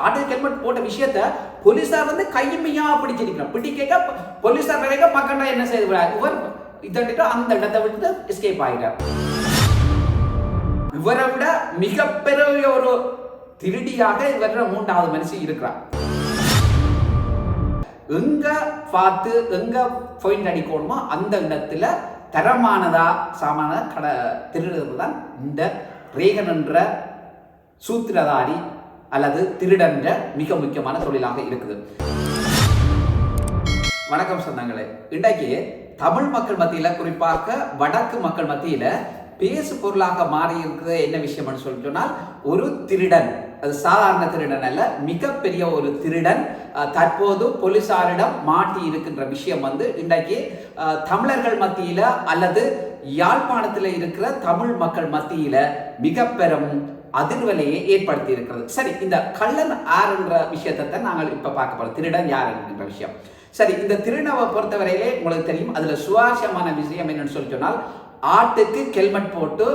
ஆடு ஹெல்மெட் போட்ட விஷயத்த போலீஸார் வந்து கையுமையா பிடிச்சிருக்கிறார் பிடிக்க போலீஸார் கிடைக்க பக்கண்டா என்ன செய்து இவர் இதன்ட்டு அந்த இடத்தை விட்டு எஸ்கேப் ஆகிறார் இவரை விட மிகப்பெரிய ஒரு திருடியாக இவர மூன்றாவது மனுஷன் இருக்கிறார். எங்க பார்த்து எங்க பாயிண்ட் அடிக்கணுமோ அந்த இடத்துல தரமானதா சாமான கட திருடுறது தான் இந்த ரேகன் என்ற சூத்திரதாரி அல்லது திருடன்ற மிக முக்கியமான தொழிலாக இருக்குது. வணக்கம் சொந்தங்களே. இன்றைக்கு தமிழ் மக்கள் மத்தியில் குறிப்பாக வடக்கு மக்கள் மத்தியில் பேசு பொருளாக மாறி இருக்கிறது என்ன விஷயம்னு சொல்லி சொன்னால் ஒரு திருடன் அது சாதாரண திருடன் அல்ல மிகப்பெரிய ஒரு திருடன் தற்போது போலீசாரிடம் மாட்டி இருக்கின்ற விஷயம் வந்து இன்றைக்கு தமிழர்கள் மத்தியில் அல்லது யாழ்ப்பாணத்தில் இருக்கிற தமிழ் மக்கள் மத்தியில் மிக பெரும் அதிர்வலையை ஏற்படுத்தி இருக்கிறது சரி இந்த கள்ளன் யார் என்ற விஷயத்தை நாங்கள் இப்ப பார்க்க போறோம். திருடன் யார் என்கின்ற விஷயம். சரி இந்த திருநவை பொறுத்தவரையிலே உங்களுக்கு தெரியும் அதுல சுவாரஸ்யமான விஷயம் என்னன்னு சொல்லி சொன்னால் ஆட்டுக்கு ஹெல்மெட் போட்டு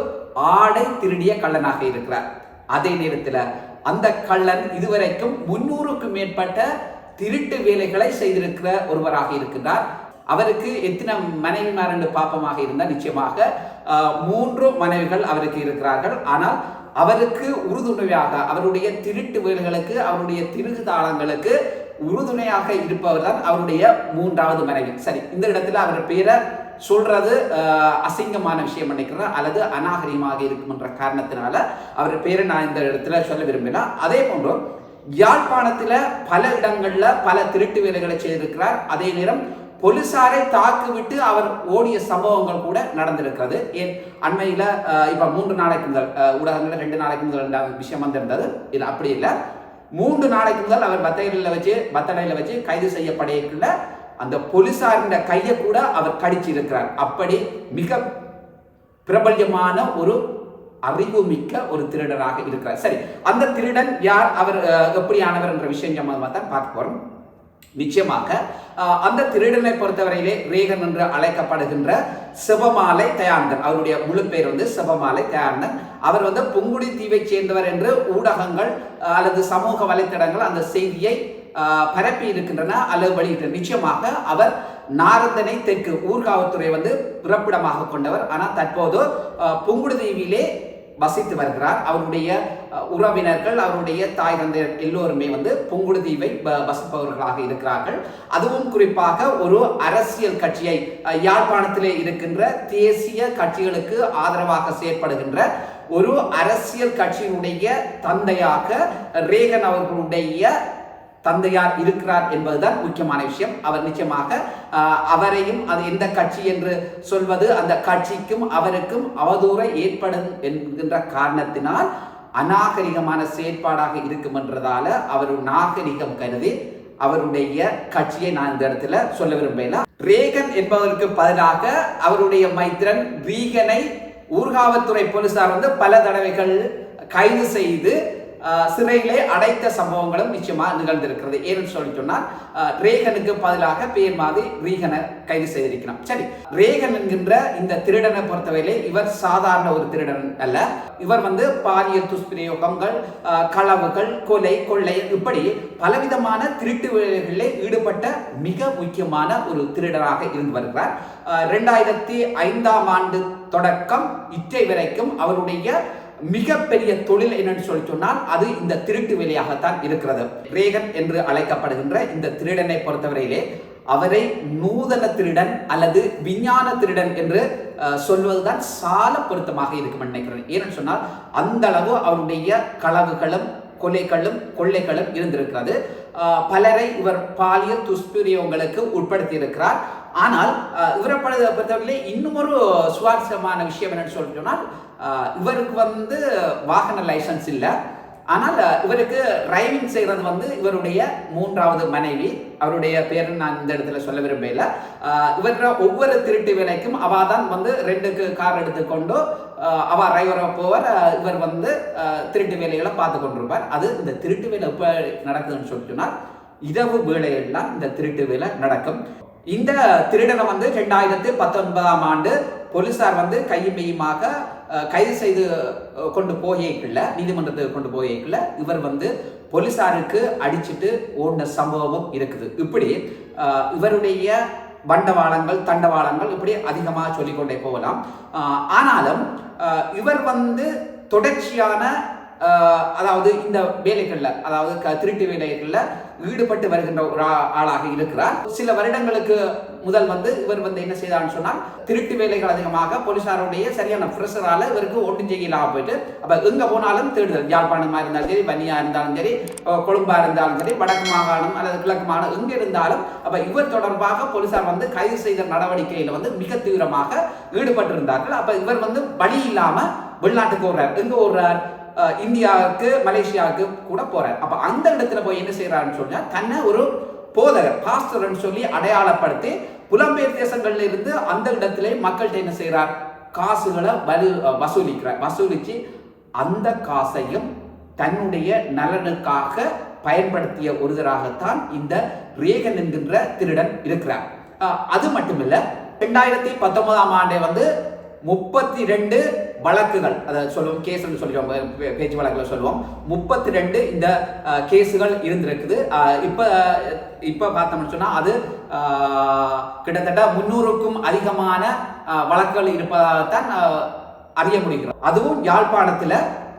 ஆடை திருடிய கள்ளனாக இருக்கிறார். அதே நேரத்தில் அந்த கள்ளன் இதுவரைக்கும் முன்னூறுக்கும் மேற்பட்ட திருட்டு வேலைகளை செய்திருக்கிற ஒருவராக இருக்கின்றார். அவருக்கு எத்தனை மனைவிமார் என்று பாப்பமாக இருந்தால் நிச்சயமாக மூன்று மனைவிகள் அவருக்கு இருக்கிறார்கள். ஆனால் அவருக்கு உறுதுணையாக அவருடைய திருட்டு வேல்களுக்கு அவருடைய திருகு தாளங்களுக்கு உறுதுணையாக இருப்பவர் தான் அவருடைய மூன்றாவது மனைவி. சரி இந்த இடத்துல அவர் பேரை சொல்றது அசிங்கமான விஷயம் நினைக்கிறேன். அல்லது அநாகரிகமாக இருக்குமென்ற காரணத்தினால அவர் பேரை நான் இந்த இடத்துல சொல்ல விரும்பினா அதே போன்று யாழ்ப்பாணத்தில் பல இடங்களில் பல திருட்டு வேலைகளை செய்திருக்கிறார். அதே நேரம் போலீசாரை தாக்கிவிட்டு அவர் ஓடிய சம்பவங்கள் கூட நடந்திருக்கிறது. ஏன்? அண்மையில் இப்போ மூன்று நாளைக்கு முதல் ஆஹ், ரெண்டு நாளைக்கு முதல் ரெண்டாவது விஷயம் வந்திருந்தது. இது அப்படி இல்லை. மூன்று நாளைக்கு முதல் அவர் பத்தடையில் வச்சு பத்தடையில் வச்சு கைது செய்யப்படையக்குள்ள அந்த போலீசாரின் கையை கூட அவர் கடிச்சிருக்கிறார். அப்படி மிக பிரபல்யமான ஒரு அறிவுமிக்க ஒரு திருடராக இருக்கிறார். சரி அந்த திருடன் யார்? அவர் எப்படியானவர் என்ற விஷயம் சம்பந்தமாக தான் பார்க்க போறோம். நிச்சயமாக அந்த திருடனை பொறுத்தவரையிலே ரேகன் என்று அழைக்கப்படுகின்ற சிவமாலை தயார்ந்தன் அவருடைய முழு பேர் வந்து சிவமாலை தயானந்தன். அவர் வந்து புங்குடி தீவை சேர்ந்தவர் என்று ஊடகங்கள் அல்லது சமூக வலைத்தடங்கள் அந்த செய்தியை பரப்பி இருக்கின்றன அல்லது வெளியிட்ட நிச்சயமாக அவர் நாரந்தனை தெற்கு ஊர்காவல்துறை வந்து பிறப்பிடமாக கொண்டவர். ஆனால் தற்போது அஹ், புங்குடுதீவிலே வசித்து வருகிறார். அவருடைய உறவினர்கள் அவருடைய தாய் தந்தையர் எல்லோருமே வந்து புங்குடுதீவை வ- வசிப்பவர்களாக இருக்கிறார்கள். அதுவும் குறிப்பாக ஒரு அரசியல் கட்சியை யாழ்ப்பாணத்திலே இருக்கின்ற தேசிய கட்சிகளுக்கு ஆதரவாக செயற்படுகின்ற ஒரு அரசியல் கட்சியினுடைய தந்தையாக ரேகன் அவர்களுடைய தந்தையார் இருக்கிறார் என்பதுதான் முக்கியமான விஷயம். அவர் நிச்சயமாக அவரையும் அது எந்த கட்சி என்று சொல்வது அந்த கட்சிக்கும் அவருக்கும் அவதூறை ஏற்படும் என்கின்ற காரணத்தினால் அநாகரிகமான செயற்பாடாக இருக்கும் என்றதால அவர் நாகரிகம் கருதி அவருடைய கட்சியை நான் இந்த இடத்துல சொல்ல விரும்பல ரேகன் என்பதற்கு பதிலாக அவருடைய மைத்திரன் ரீகனை ஊர்காவல்துறை போலீசார் வந்து பல தடவைகள் கைது செய்து சிறையிலே அடைத்த சம்பவங்களும் நிச்சயமாக நிகழ்ந்திருக்கிறது. ஏன்னு சொல்லி சொன்னால் ரேகனுக்கு பதிலாக பேர் மாதிரி ரீகனை கைது செய்திருக்கிறான். சரி ரேகன் என்கின்ற இந்த திருடனை பொறுத்தவரையிலே இவர் சாதாரண ஒரு திருடன் அல்ல. இவர் வந்து பாலியல் துஷ்பிரயோகங்கள் களவுகள் கொலை கொள்ளை இப்படி பலவிதமான திருட்டு வேலைகளில் ஈடுபட்ட மிக முக்கியமான ஒரு திருடராக இருந்து வருகிறார். ரெண்டாயிரத்தி ஐந்தாம் ஆண்டு தொடக்கம் இற்றை வரைக்கும் அவருடைய மிகப்பெரிய தொழில் என்னன்னு சொல்லி சொன்னால் அது இந்த திருட்டு வேலையாகத்தான் இருக்கிறது. ரேகன் என்று அழைக்கப்படுகின்ற இந்த திருடனை பொறுத்தவரையிலே அவரை நூதன திருடன் அல்லது விஞ்ஞான திருடன் என்று சொல்வதுதான் சால பொருத்தமாக இருக்கும் நினைக்கிறேன். ஏன்னு சொன்னால் அந்த அளவு அவருடைய களவுகளும் கொலைகளும் கொள்ளைகளும் இருந்திருக்கிறது. பலரை இவர் பாலியல் துஷ்பிரியவங்களுக்கு உட்படுத்தி இருக்கிறார் ஆனால் இவரை பட- பொறுத்தவரையிலே இன்னும் ஒரு சுவாரஸ்யமான விஷயம் என்னன்னு சொல்லி சொன்னால் இவருக்கு வந்து வாகன லைசன்ஸ் இல்லை. ஆனால் இவருக்கு டிரைவிங் செய்கிறது வந்து இவருடைய மூன்றாவது மனைவி. அவருடைய பேர் நான் இந்த இடத்துல சொல்ல விரும்பல இவர ஒவ்வொரு திருட்டு வேலைக்கும் அவ தான் வந்து ரெண்டுக்கு கார் எடுத்துக்கொண்டு அவ டிரைவரை போவார். இவர் வந்து திருட்டு வேலைகளை பார்த்து கொண்டிருப்பார். அது இந்த திருட்டு வேலை எப்போ நடக்குதுன்னு சொல்லி சொன்னால் இரவு வேலையெல்லாம் இந்த திருட்டு வேலை நடக்கும். இந்த திருடனை வந்து ரெண்டாயிரத்து பத்தொன்பதாம் ஆண்டு போலீசார் வந்து கையும் மெய்யுமாக கைது செய்து கொண்டு போகேக்குள்ள நீதிமன்றத்துக்கு கொண்டு போகேக்குள்ள இவர் வந்து போலீசாருக்கு அடிச்சிட்டு ஓடின சம்பவமும் இருக்குது. இப்படி இவருடைய பண்டவாளங்கள் தண்டவாளங்கள் இப்படி அதிகமாக சொல்லிக்கொண்டே போகலாம். ஆனாலும் இவர் வந்து தொடர்ச்சியான அதாவது இந்த வேலைகளில் அதாவது க- திருட்டு வேலைகளில் ஈடுபட்டு வருகின்ற ஒரு ஆளாக இருக்கிறார். சில வருடங்களுக்கு முதல் வந்து இவர் வந்து என்ன செய்தார்னு சொன்னால் திருட்டு வேலைகள் அதிகமாக போலீசாருடைய சரியான ப்ரெஷரால இவருக்கு ஒன்றும் செய்யலாம் போயிட்டு அப்ப எங்க போனாலும் தேடுதல். யாழ்ப்பாணமா இருந்தாலும் சரி பனியா இருந்தாலும் சரி கொழும்பா இருந்தாலும் சரி வடக்கு மாகாணம் அல்லது கிழக்கு மாகாணம் எங்க இருந்தாலும் அப்ப இவர் தொடர்பாக போலீசார் வந்து கைது செய்த நடவடிக்கையில வந்து மிக தீவிரமாக ஈடுபட்டிருந்தார்கள். அப்ப இவர் வந்து வழி இல்லாம வெளிநாட்டுக்கு ஓடுறார். எங்க ஓடுறார்? இந்தியாவுக்கு மலேசியாவுக்கு கூட போறார். அப்ப அந்த இடத்துல போய் என்ன செய்யறாருன்னு சொன்னா தன்னை ஒரு போதகர் பாஸ்டர்னு சொல்லி அடையாளப்படுத்தி புலம்பெயர் தேசங்கள்ல இருந்து அந்த இடத்திலே மக்கள்கிட்ட என்ன செய்யறார் காசுகளை வலு வசூலிக்கிறார். வசூலிச்சு அந்த காசையும் தன்னுடைய நலனுக்காக பயன்படுத்திய ஒருவராகத்தான் இந்த ரேகன் என்கின்ற திருடன் இருக்கிறார். அது மட்டுமில்ல ரெண்டாயிரத்தி பத்தொன்பதாம் ஆண்டே வந்து முப்பத்தி ரெண்டு வழக்குகள் அதை சொல்லுவோம் கேஸ்ன்னு சொல்லுவோம் பேச்சு வழக்கில் சொல்லுவோம். முப்பத்தி ரெண்டு இந்த கேஸுகள் இருந்திருக்குது. இப்போ இப்போ பார்த்தோம்னு சொன்னால் அது கிட்டத்தட்ட முன்னூறுக்கும் அதிகமான வழக்குகள் இருப்பதாகத்தான் அறிய முடிகிறோம் அதுவும் யாழ்ப்பாணத்தில்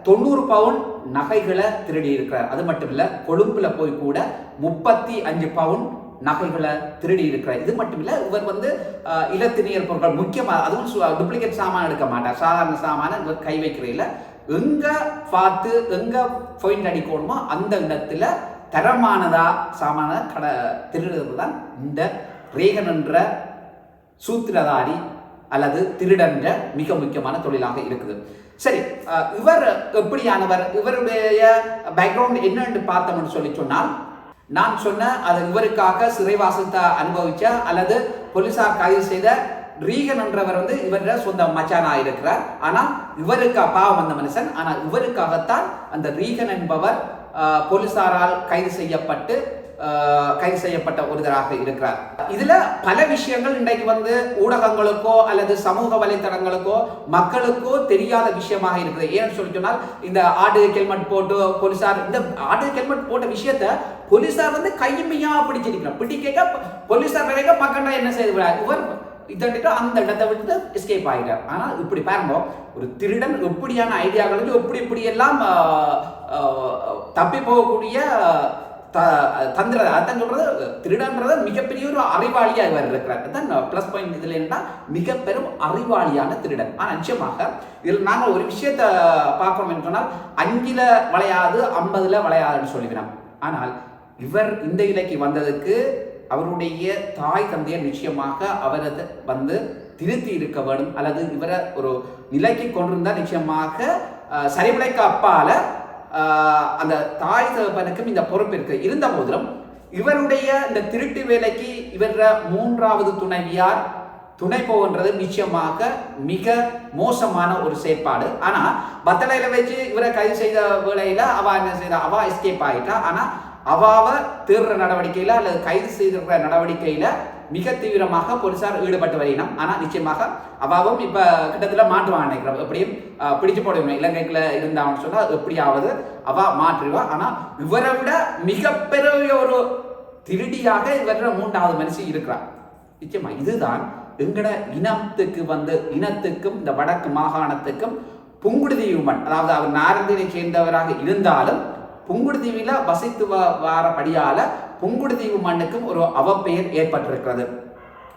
தொண்ணூறு பவுன் நகைகளை திருடி இருக்கிறார். அது மட்டும் இல்லை கொழும்புல போய் கூட முப்பத்தி அஞ்சு பவுன் நகைகளை திருடி இருக்கிறார். இது மட்டும் இல்லை இவர் வந்து அஹ், இலத்தினியல் பொருட்கள் முக்கியமாக அதுவும் டூப்ளிகேட் சாமான் எடுக்க மாட்டார். சாதாரண சாமான இவர் கை வைக்கிறதில்ல. எங்கே பார்த்து எங்கே பாயிண்ட் அடிக்கணுமோ அந்த இடத்துல தரமானதா சாமான கடை திருடுறது தான் இந்த ரேகன் என்ற சூத்திரதாரி அல்லது திருடன்ற மிக முக்கியமான தொழிலாக இருக்குது. சரி இவர் எப்படியானவர்? இவருடைய பேக்ரவுண்ட் என்னன்னு பார்த்தோம்னு சொல்லி சொன்னால் நான் சொன்ன அது இவருக்காக சிறைவாசத்தை அனுபவிச்ச அல்லது போலீசார் கைது செய்த ரீகன் என்றவர் வந்து இவர சொந்த மச்சானா இருக்கிறார். ஆனால் இவருக்கு பாவம் வந்த மனுஷன். ஆனால் இவருக்காகத்தான் அந்த ரீகன் என்பவர் போலீசாரால் கைது செய்யப்பட்டு கைது செய்யப்பட்ட ஒருவராக இருக்கிறார். இதுல பல விஷயங்கள் இன்றைக்கு வந்து ஊடகங்களுக்கோ அல்லது சமூக வலைத்தளங்களுக்கோ மக்களுக்கோ தெரியாத விஷயமாக இருக்குது. ஏன்னு சொல்லி சொன்னால் இந்த ஆடு ஹெல்மெட் போட்டு போலீசார் இந்த ஆடு ஹெல்மெட் போட்ட விஷயத்த போலீஸார் வந்து கையுமையா பிடிச்சிருக்கலாம் பிடிக்க போலீஸார் கிடைக்க மக்கள் என்ன செய்து இவர் இதன்ட்டு அந்த இடத்தை விட்டு எஸ்கேப் ஆகிட்டார் ஆனால் இப்படி பாருங்க ஒரு திருடன் எப்படியான ஐடியாக்களுக்கு எப்படி இப்படி எல்லாம் தப்பி போகக்கூடிய த தந்திர அதான் சொல்றது திருடன்றது மிகப்பெரிய ஒரு அறிவாளியா இவர் இருக்கிறார். அதான் ப்ளஸ் பாயிண்ட் இதுல என்னன்னா மிக பெரும் அறிவாளியான திருடன். ஆனால் நிச்சயமாக இதில் நாங்கள் ஒரு விஷயத்தை பார்க்கணும் சொன்னால் அஞ்சில வளையாது ஐம்பதுல வளையாதுன்னு சொல்லிவினோம் ஆனால் இவர் இந்த இலைக்கு வந்ததுக்கு அவருடைய தாய் தந்தையர் நிச்சயமாக அவரது வந்து திருத்தி இருக்க வேண்டும். அல்லது இவரை ஒரு நிலைக்கு கொண்டிருந்தால் நிச்சயமாக அஹ், சரிவிலைக்கு அப்பால அந்த தாய் தகப்பனுக்கும் இந்த பொறுப்பு இருக்கு. இருந்த போதிலும் இவருடைய இந்த திருட்டு வேலைக்கு இவர மூன்றாவது துணைவியார் துணை போகின்றது நிச்சயமாக மிக மோசமான ஒரு செயற்பாடு. ஆனால் பத்தலையில வச்சு இவரை கைது செய்த வேளையில அவ என்ன செய்தா? அவ எஸ்கேப் ஆயிட்டா. ஆனால் அவாவ தேடுற நடவடிக்கையில அல்லது கைது செய்திருக்கிற நடவடிக்கையில மிக தீவிரமாக போலீசார் ஈடுபட்டு வரையினோம் ஆனால் நிச்சயமாக அவாவும் இப்ப கிட்டத்தட்ட மாட்டுவான் நினைக்கிறோம் எப்படியும் பிடிச்சு போடுவோம் இலங்கைக்குள்ள இருந்தான்னு சொன்னா எப்படியாவது அவா மாற்றுவா ஆனா இவரை விட மிகப்பெரிய ஒரு திருடியாக இவர மூன்றாவது மனுஷன் இருக்கிறார். நிச்சயமா இதுதான் எங்கட இனத்துக்கு வந்து இனத்துக்கும் இந்த வடக்கு மாகாணத்துக்கும் பொங்குடுதீவுமன் அதாவது அவர் நாரந்தினை சேர்ந்தவராக இருந்தாலும் புங்குடுதீவில வசித்து வ- வாரபடியால புங்குடுதீவு மண்ணுக்கும் ஒரு அவப்பெயர் ஏற்பட்டிருக்கிறது.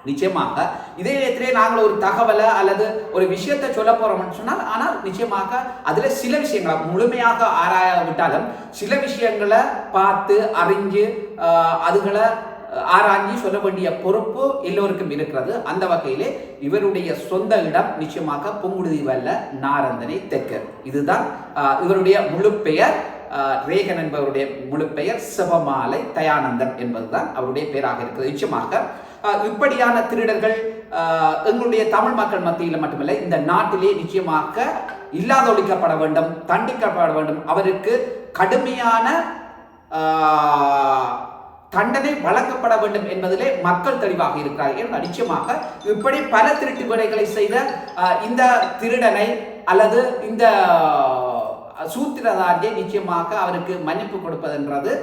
நிச்சயமாக இதே நேரத்திலே நாங்கள் ஒரு தகவலை அல்லது ஒரு விஷயத்தை சொல்ல போறோம்னு சொன்னால் ஆனால் நிச்சயமாக அதுல சில விஷயங்களை முழுமையாக ஆராய விட்டாலும் சில விஷயங்களை பார்த்து அறிஞ்சு அதுகளை ஆராய்ஞ்சி சொல்ல வேண்டிய பொறுப்பு எல்லோருக்கும் இருக்கிறது. அந்த வகையிலே இவருடைய சொந்த இடம் நிச்சயமாக புங்குடுதீவல்ல நாரந்தனை தெற்கு. இதுதான் இவருடைய முழு பெயர் ரேகன் என்பவருடைய முழு பெயர் சிவமாலை தயானந்தன் என்பதுதான் அவருடைய பெயராக இருக்கிறது. நிச்சயமாக இப்படியான திருடர்கள் எங்களுடைய தமிழ் மக்கள் மத்தியில் மட்டுமல்ல இந்த நாட்டிலே நிச்சயமாக இல்லாதொழிக்கப்பட வேண்டும் தண்டிக்கப்பட வேண்டும். அவருக்கு கடுமையான தண்டனை வழங்கப்பட வேண்டும் என்பதிலே மக்கள் தெளிவாக இருக்கிறார்கள். நிச்சயமாக இப்படி பல திருட்டு வேலைகளை செய்த இந்த திருடனை அல்லது இந்த சூத்திரதாரியை நிச்சயமாக அவருக்கு மன்னிப்பு கொடுப்பதென்றது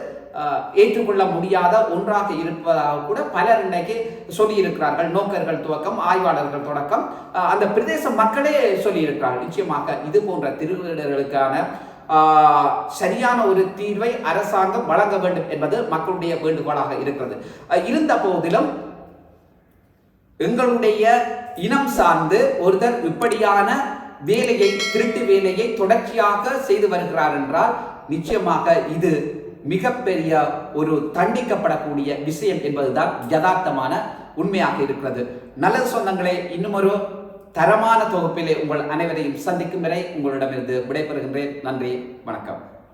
ஏற்றுக்கொள்ள முடியாத ஒன்றாக இருப்பதாக கூட பலர் இன்றைக்கு சொல்லியிருக்கிறார்கள். நோக்கர்கள் துவக்கம் ஆய்வாளர்கள் தொடக்கம் அந்த பிரதேச மக்களே சொல்லியிருக்கிறார்கள். நிச்சயமாக இது போன்ற திருவிடர்களுக்கான சரியான ஒரு தீர்வை அரசாங்கம் வழங்க வேண்டும் என்பது மக்களுடைய வேண்டுகோளாக இருக்கிறது. இருந்த போதிலும் எங்களுடைய இனம் சார்ந்து ஒருத்தர் இப்படியான வேலையை திருட்டு வேலையை தொடர்ச்சியாக செய்து வருகிறார் என்றால் நிச்சயமாக இது மிகப்பெரிய ஒரு தண்டிக்கப்படக்கூடிய விஷயம் என்பதுதான் யதார்த்தமான உண்மையாக இருக்கிறது. நல்லது சொந்தங்களே இன்னும் ஒரு தரமான தொகுப்பிலே உங்கள் அனைவரையும் சந்திக்கும் வரை உங்களிடமிருந்து விடைபெறுகின்றேன். நன்றி வணக்கம்.